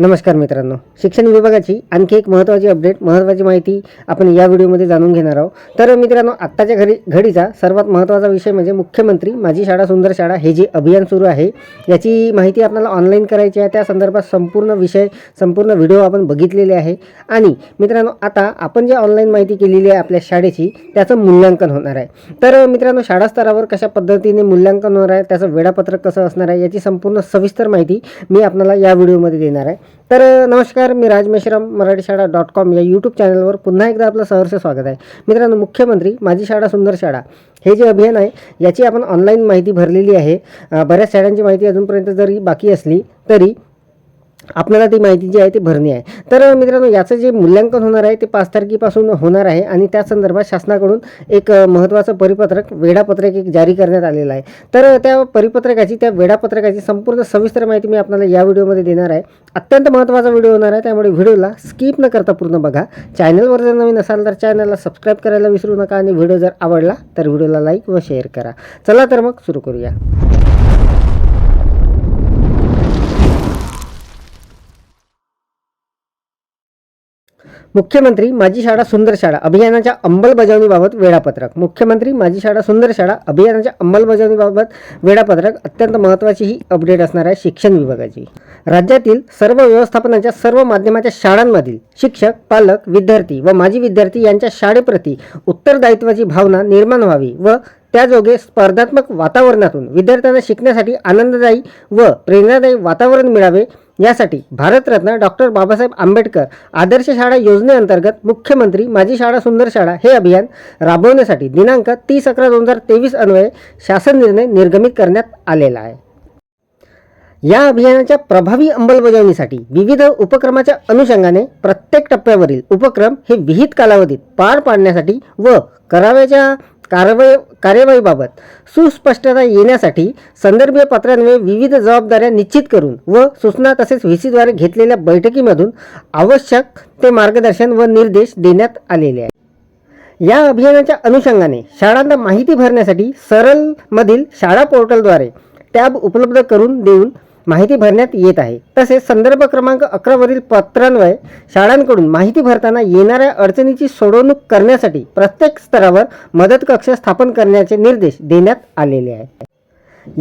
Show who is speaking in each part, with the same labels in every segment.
Speaker 1: नमस्कार मित्रांनो. शिक्षण विभागाची आणखी एक महत्त्वाची अपडेट महत्त्वाची माहिती आपण या व्हिडिओमध्ये जाणून घेणार आहोत. तर मित्रांनो आत्ताच्या घडी घडीचा सर्वात महत्त्वाचा विषय म्हणजे मुख्यमंत्री माझी शाळा सुंदर शाळा हे जे अभियान सुरू आहे याची माहिती आपल्याला ऑनलाईन करायची आहे. त्या संदर्भात संपूर्ण विषय संपूर्ण व्हिडिओ आपण बघितलेले आहे. आणि मित्रांनो आता आपण जे ऑनलाईन माहिती केलेली आहे आपल्या शाळेची त्याचं मूल्यांकन होणार आहे. तर मित्रांनो शाळा स्तरावर कशा पद्धतीने मूल्यांकन होणार आहे त्याचं वेळापत्रक कसं असणार आहे याची संपूर्ण सविस्तर माहिती मी आपल्याला या व्हिडिओमध्ये देणार आहे. तर नमस्कार मी राज मेश्राम मराठी शाळा डॉट कॉम या यूट्यूब चॅनलवर पुन्हा एकदा आपलं सहर्ष स्वागत आहे. मित्रांनो मुख्यमंत्री माझी शाळा सुंदर शाळा हे जे अभियान आहे याची आपण ऑनलाईन माहिती भरलेली आहे. बऱ्याच शाळांची माहिती अजूनपर्यंत जरी बाकी असली तरी आपल्याला ती माहिती जी आहे ती भरणी आहे. तर मित्रांनो याचं जे मूल्यांकन होणार आहे ते पाच तारखेपासून होणार आहे आणि त्या संदर्भात शासनाकडून एक महत्त्वाचं परिपत्रक वेळापत्रक एक जारी करण्यात आलेलं आहे. तर त्या परिपत्रकाची त्या वेळापत्रकाची संपूर्ण सविस्तर माहिती मी आपल्याला या व्हिडिओमध्ये देणार आहे. अत्यंत महत्त्वाचा व्हिडिओ होणार आहे त्यामुळे व्हिडिओला स्किप न करता पूर्ण बघा. चॅनलवर जर नवीन असाल तर चॅनलला सबस्क्राईब करायला विसरू नका आणि व्हिडिओ जर आवडला तर व्हिडिओला लाईक व शेअर करा. चला तर मग सुरू करूया. मुख्यमंत्री माझी शाळा सुंदर शाळा अभियानाच्या अंमलबजावणीबाबत वेळापत्रक. मुख्यमंत्री माझी शाळा सुंदर शाळा अभियानाच्या अंमलबजावणीबाबत वेळापत्रक अत्यंत महत्त्वाची ही अपडेट असणार आहे शिक्षण विभागाची. राज्यातील सर्व व्यवस्थापनाच्या सर्व माध्यमाच्या शाळांमधील शिक्षक पालक विद्यार्थी व माजी विद्यार्थी यांच्या शाळेप्रती उत्तरदायित्वाची भावना निर्माण व्हावी व त्याजोगे स्पर्धात्मक वातावरणातून विद्यार्थ्यांना शिकण्यासाठी आनंददायी व प्रेरणादायी वातावरण मिळावे यासाठी भारतरत्न डॉक्टर बाबासाहेब आंबेडकर आदर्श शाळा योजनेअंतर्गत मुख्यमंत्री माझी शाळा सुंदर शाळा हे अभियान राबवण्यासाठी दिनांक तीस अकरा दोन हजार तेवीस अन्वये शासन निर्णय निर्गमित करण्यात आलेला आहे. या अभियानाच्या प्रभावी अंमलबजावणीसाठी विविध उपक्रमाच्या अनुषंगाने प्रत्येक टप्प्यावरील उपक्रम हे विहित कालावधीत पार पाडण्यासाठी व करावयाच्या कारवाई कार्यवाहीबाबत सुस्पष्टता येण्यासाठी संदर्भीय पत्रांमुळे विविध जबाबदाऱ्या निश्चित करून व सूचना तसेच व्ही सीद्वारे घेतलेल्या बैठकीमधून आवश्यक ते मार्गदर्शन व निर्देश देण्यात आलेले आहे या अभियानाच्या अनुषंगाने शाळांना माहिती भरण्यासाठी सरलमधील शाळा पोर्टलद्वारे टॅब उपलब्ध करून देऊन माहिती भरण्यात येत आहे. तसेच संदर्भ क्रमांक अकरावरील पत्रान्वये शाळांकडून माहिती भरताना येणाऱ्या अडचणीची सोडवणूक करण्यासाठी प्रत्येक स्तरावर मदत कक्ष स्थापन करण्याचे निर्देश देण्यात आलेले आहेत.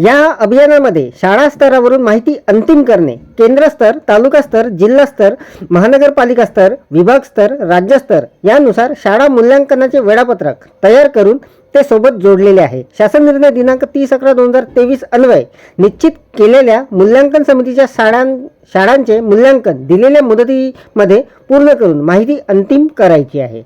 Speaker 1: या अभियानामध्ये शाळा स्तरावरून माहिती अंतिम करणे केंद्रस्तर तालुकास्तर जिल्हास्तर महानगरपालिका स्तर विभाग स्तर राज्यस्तर यानुसार शाळा मूल्यांकनाचे वेळापत्रक तयार करून ते सोबत जोडलेले आहे. शासन निर्णय दिनांक तीस अकरा दोन हजार तेवीस अन्वय निश्चित केलेल्या मूल्यांकन समितीच्या शाळां शाळांचे मूल्यांकन दिलेल्या मुदतीमध्ये पूर्ण करून माहिती अंतिम करायची आहे.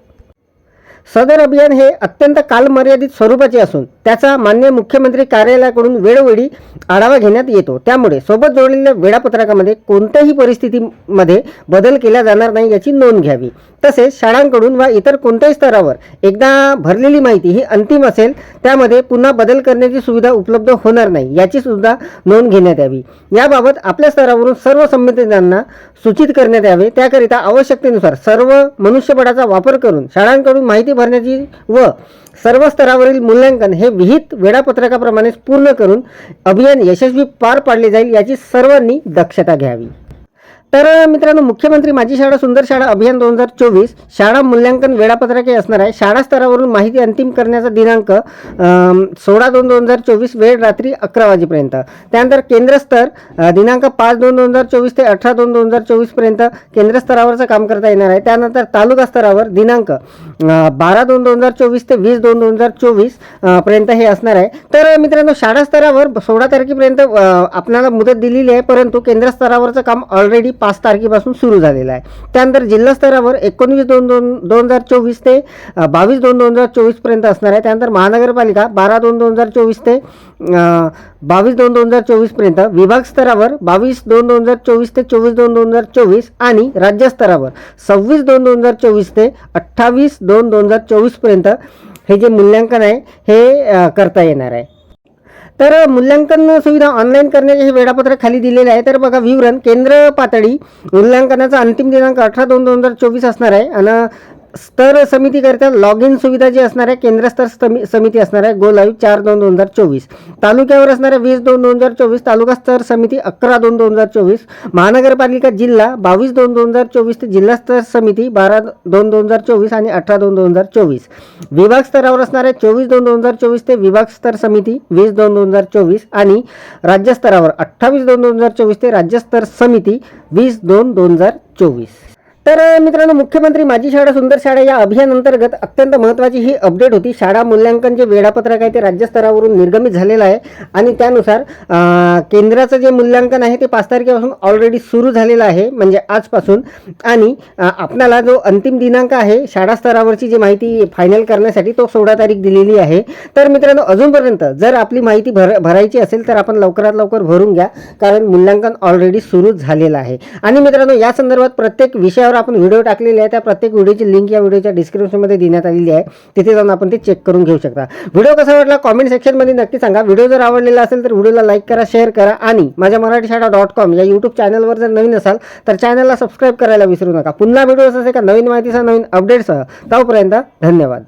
Speaker 1: सदर अभियान हे अत्यंत कालमर्यादित स्वरूपाचे असून त्याचा मान्य मुख्यमंत्री कार्यालयाकडून वेळोवेळी आढावा घेण्यात येतो. त्यामुळे सोबत जोडलेल्या वेळापत्रकामध्ये कोणत्याही परिस्थितीमध्ये बदल केला जाणार नाही याची नोंद घ्यावी. तसेच शाळांकडून वा इतर कोणत्याही स्तरावर एकदा भरलेली माहिती ही अंतिम असेल त्यामध्ये पुन्हा बदल करण्याची सुविधा उपलब्ध होणार नाही याची सुद्धा नोंद घेण्यात यावी. याबाबत आपल्या स्तरावरून सर्व संबंधितांना सूचित करण्यात यावे. त्याकरिता आवश्यकतेनुसार सर्व मनुष्यबळाचा वापर करून शाळांकडून माहिती भरण्याची व सर्व स्तरावरील मूल्यांकन हे विहित वेळापत्रकाप्रमाणेच पूर्ण करून अभियान यशस्वी पार पाडले जाईल याची सर्वांनी दक्षता घ्यावी. तर मित्रांनो मुख्यमंत्री माझी शाळा सुंदर शाळा अभियान दोन हजार चोवीस शाळा मूल्यांकन वेळापत्रक हे असणार आहे. शाळा स्तरावरून माहिती अंतिम करण्याचा दिनांक सोळा दोन दोन हजार चोवीस वेळ रात्री अकरा वाजेपर्यंत. त्यानंतर केंद्र स्तर दिनांक पाच दोन दोन हजार चोवीस ते अठरा दोन दोन हजार चोवीसपर्यंत केंद्र स्तरावरचं काम करता येणार आहे. त्यानंतर तालुका स्तरावर दिनांक बारा दोन दोन हजार चोवीस ते वीस दोन दोन हजार चोवीसपर्यंत हे असणार आहे. तर मित्रांनो शाळा स्तरावर सोळा तारखेपर्यंत आपल्याला मुदत दिलेली आहे परंतु केंद्र स्तरावरचं काम ऑलरेडी पाच तारखेपासून सुरू झालेलं आहे. त्यानंतर जिल्हास्तरावर एकोणवीस दोन दोन दोन हजार चोवीस ते बावीस दोन दोन हजार चोवीसपर्यंत असणार आहे. त्यानंतर महानगरपालिका बारा दोन दोन हजार चोवीस ते बावीस दोन दोन हजार चोवीसपर्यंत विभाग स्तरावर बावीस दोन दोन हजार चोवीस ते चोवीस दोन दोन हजार चोवीस आणि राज्यस्तरावर सव्वीस दोन दोन हजार चोवीस ते अठ्ठावीस दोन दोन हजार चोवीसपर्यंत हे जे मूल्यांकन आहे हे करता येणार आहे. तर मूल्यांकन सुविधा ऑनलाईन करण्याचे हे वेळापत्रक खाली दिलेले आहे. तर बघा विवरण केंद्र पातळी मूल्यांकनाचा अंतिम दिनांक अठरा दोन दोन हजार चोवीस असणार आहे. आणि स्तर समितीकरिता लॉग इन सुविधा जी असणार आहे केंद्रस्तर समिती असणार आहे गो लाईव्ह चार दोन दोन हजार चोवीस तालुक्यावर असणाऱ्या वीस दोन दोन हजार चोवीस तालुका स्तर समिती अकरा दोन दोन हजार चोवीस महानगरपालिका जिल्हा बावीस दोन दोन हजार चोवीस ते जिल्हा स्तर समिती बारा दोन दोन हजार चोवीस आणि अठरा दोन दोन हजार चोवीस विभाग स्तरावर असणाऱ्या चोवीस दोन दोन हजार चोवीस ते विभाग स्तर समिती वीस दोन दोन हजार चोवीस आणि राज्यस्तरावर अठ्ठावीस दोन दोन हजार चोवीस ते राज्यस्तर समिती वीस दोन दोन हजार चोवीस तर मित्रांनो मुख्यमंत्री माझी शाळा सुंदर शाळा या अभियानांतर्गत अत्यंत महत्त्वाची ही अपडेट होती. शाळा मूल्यांकन जे वेळापत्रक आहे ते राज्यस्तरावरून निर्गमित झालेलं आहे आणि त्यानुसार केंद्राचं जे मूल्यांकन आहे ते पाच तारखेपासून ऑलरेडी सुरू झालेलं आहे म्हणजे आजपासून. आणि आपणाला जो अंतिम दिनांक आहे शाळा स्तरावरची जी माहिती फायनल करण्यासाठी तो सोळा तारीख दिलेली आहे. तर मित्रांनो अजूनपर्यंत जर आपली माहिती भर भरायची असेल तर आपण लवकरात लवकर भरून घ्या कारण मूल्यांकन ऑलरेडी सुरू झालेलं आहे. आणि मित्रांनो या संदर्भात प्रत्येक विषयावर आपण व्हिडिओ टाकलेले आहे. त्या प्रत्येक व्हिडिओची लिंक या व्हिडिओच्या डिस्क्रिप्शनमध्ये देण्यात आलेली आहे. तिथे जाऊन आपण ते चेक करून घेऊ शकता. व्हिडिओ कसा वाटला कॉमेंट सेक्शनमध्ये नक्की सांगा. व्हिडिओ जर आवडलेला असेल तर व्हिडिओला लाईक करा शेअर करा आणि माझ्या मराठी शाळा डॉट कॉम या यूट्यूब चॅनलवर जर नवीन असाल तर चॅनलला सबस्क्राईब करायला विसरू नका. पुन्हा व्हिडिओ असेल का नवीन माहितीसह नवीन अपडेट्ससह तोपर्यंत धन्यवाद.